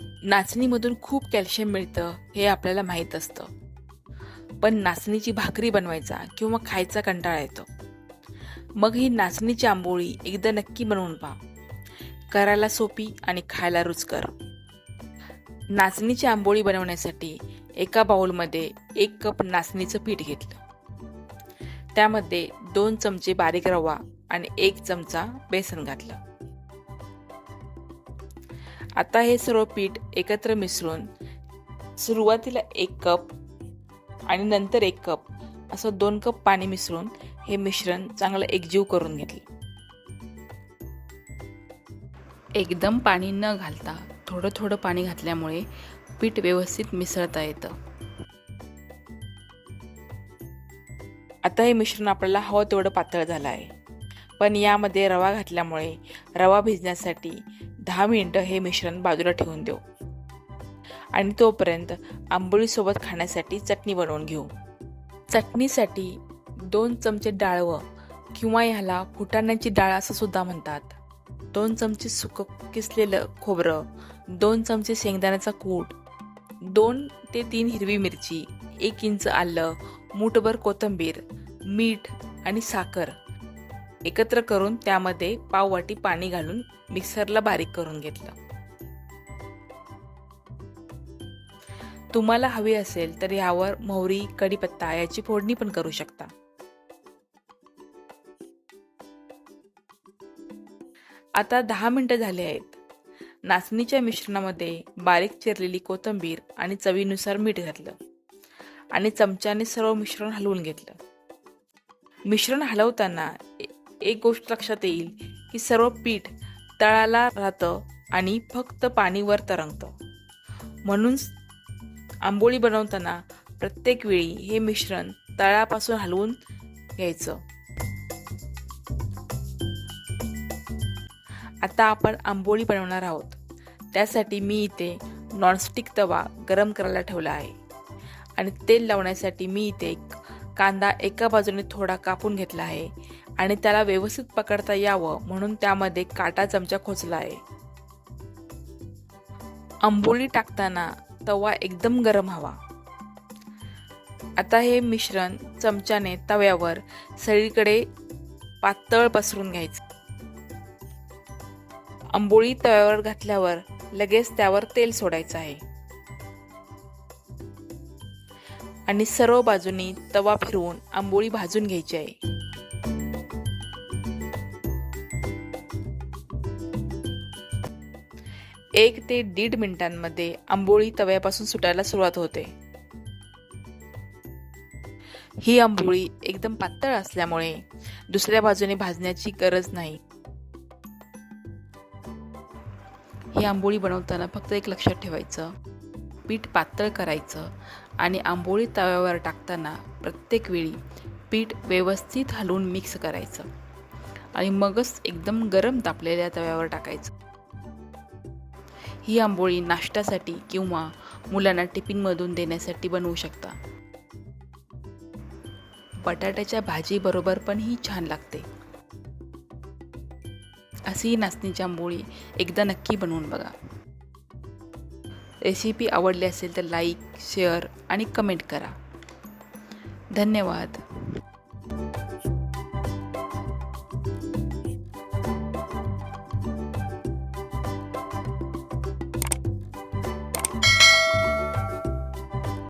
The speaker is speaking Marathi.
नाचणीमधून खूप कॅल्शियम मिळतं हे आपल्याला माहीत असतं. पण नाचणीची भाकरी बनवायचा किंवा खायचा कंटाळा येतो. मग ही नाचणीची आंबोळी एकदा नक्की बनवून पहा. करायला सोपी आणि खायला रुचकर. नाचणीची आंबोळी बनवण्यासाठी एका बाउलमध्ये एक कप नाचणीचं पीठ घेतलं. त्यामध्ये दोन चमचे बारीक रवा आणि एक चमचा बेसन घातलं. आता हे सर्व पीठ एकत्र मिसळून सुरुवातीला एक कप आणि नंतर एक कप असं दोन कप पाणी मिसळून हे मिश्रण चांगलं एकजीव करून घेतले. एकदम पाणी न घालता थोडं थोडं पाणी घातल्यामुळे पीठ व्यवस्थित मिसळता येतं. आता हे मिश्रण आपल्याला हवं तेवढं पातळ झालं आहे. पण यामध्ये रवा घातल्यामुळे रवा भिजण्यासाठी दहा मिनटं हे मिश्रण बाजूला ठेवून देऊ. आणि तोपर्यंत आंबोळीसोबत खाण्यासाठी चटणी बनवून घेऊ. चटणीसाठी दोन चमचे डाळवं किंवा ह्याला फुटाण्याची डाळ असं सुद्धा म्हणतात. दोन चमचे सुकं किसलेलं खोबरं दोन चमचे शेंगदाण्याचा कूट दोन ते तीन हिरवी मिरची एक इंच आलं मूठभर कोथिंबीर मीठ आणि साखर एकत्र करून त्यामध्ये पाववाटी पाणी घालून मिक्सरला बारीक करून घेतलं. तुम्हाला हवी असेल तर यावर मोहरी कढीपत्ता याची फोडणी पण करू शकता. आता दहा मिनिटं झाले आहेत. नाचणीच्या मिश्रणामध्ये बारीक चिरलेली कोथिंबीर आणि चवीनुसार मीठ घातलं आणि चमच्याने सर्व मिश्रण हलवून घेतलं. मिश्रण हलवताना एक गोष्ट लक्षात येईल की सर्व पीठ तळाला राहतं आणि फक्त पाणीवर तरंगतं. म्हणून आंबोळी बनवताना प्रत्येक वेळी हे मिश्रण तळापासून हलवून घ्यायचं. आता आपण आंबोळी बनवणार आहोत. त्यासाठी मी इथे नॉनस्टिक तवा गरम करायला ठेवला आहे. आणि तेल लावण्यासाठी मी इथे कांदा एका बाजूने थोडा कापून घेतला आहे. आणि त्याला व्यवस्थित पकडता यावं म्हणून त्यामध्ये काटा चमचा खोचला आहे. आंबोळी टाकताना तवा एकदम गरम हवा. आता हे मिश्रण चमच्याने तव्यावर सगळीकडे पातळ पसरून घ्यायचं. आंबोळी तव्यावर घातल्यावर लगेच त्यावर तेल सोडायचं आहे. आणि सर्व बाजूनी तवा फिरवून आंबोळी भाजून घ्यायची आहे. एक ते दीड मिनिटांमध्ये आंबोळी तव्यापासून सुटायला सुरुवात होते. ही आंबोळी एकदम पातळ असल्यामुळे दुसऱ्या बाजूने भाजण्याची गरज नाही. ही आंबोळी बनवताना फक्त एक लक्षात ठेवायचं. पीठ पातळ करायचं आणि आंबोळी तव्यावर टाकताना प्रत्येक वेळी पीठ व्यवस्थित हलवून मिक्स करायचं आणि मगच एकदम गरम तापलेल्या तव्यावर टाकायचं. ही आंबोळी नाश्त्यासाठी किंवा मुलांना टिफिनमधून देण्यासाठी बनवू शकता. बटाट्याच्या भाजीबरोबर पण ही छान लागते. अशी ही नाचणीची आंबोळी एकदा नक्की बनवून बघा. रेसिपी आवडली असेल तर लाईक शेअर आणि कमेंट करा. धन्यवाद.